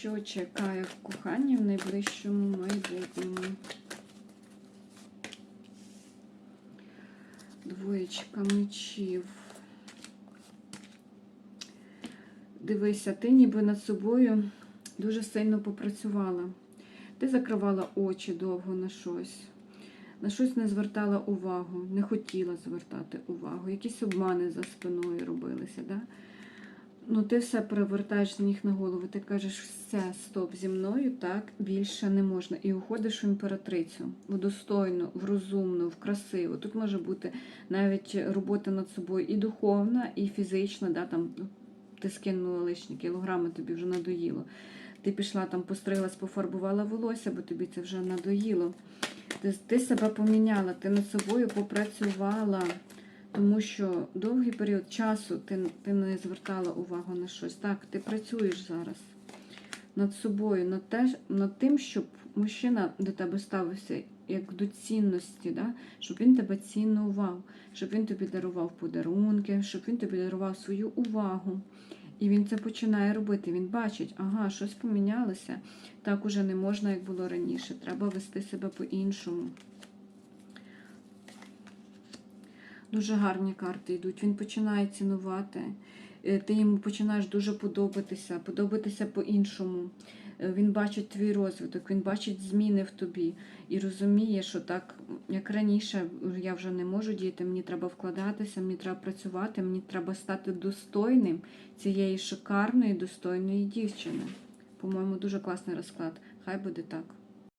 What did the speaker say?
що чекає в коханні в найближчому майбутньому. Двоєчка мечів. Дивися, ти ніби над собою дуже сильно попрацювала. Ти закривала очі довго на щось, на щось не звертала увагу, не хотіла звертати увагу. Якісь обмани за спиною робилися. Да? Ну, ти все перевертаєш з ніг на голову. Ти кажеш, все, стоп, зі мною так більше не можна. І уходиш в імператрицю, в достойну, в розумну, в красиву. Тут може бути навіть робота над собою і духовна, і фізична. Да, там, ти скинула лишні кілограми, тобі вже надоїло. Ти пішла там, пострилась, пофарбувала волосся, бо тобі це вже надоїло. Ти, ти себе поміняла, ти над собою попрацювала. Тому що довгий період часу ти, ти не звертала увагу на щось. Так, ти працюєш зараз над собою, над, те, над тим, щоб мужчина до тебе ставився як до цінності, да? щоб він тебе цінував, щоб він тобі дарував подарунки, щоб він тобі дарував свою увагу. І він це починає робити. Він бачить, ага, щось помінялося. Так уже не можна, як було раніше. Треба вести себе по-іншому. Дуже гарні карти йдуть. Він починає цінувати. Е, Ти йому починаєш дуже подобатися, подобатися по-іншому. Е, Він бачить твій розвиток, він бачить зміни в тобі і розуміє, що так, як раніше, я вже не можу діяти, мені треба вкладатися, мені треба працювати, мені треба стати достойним цієї шикарної, достойної дівчини. По-моєму, дуже класний розклад. Хай буде так.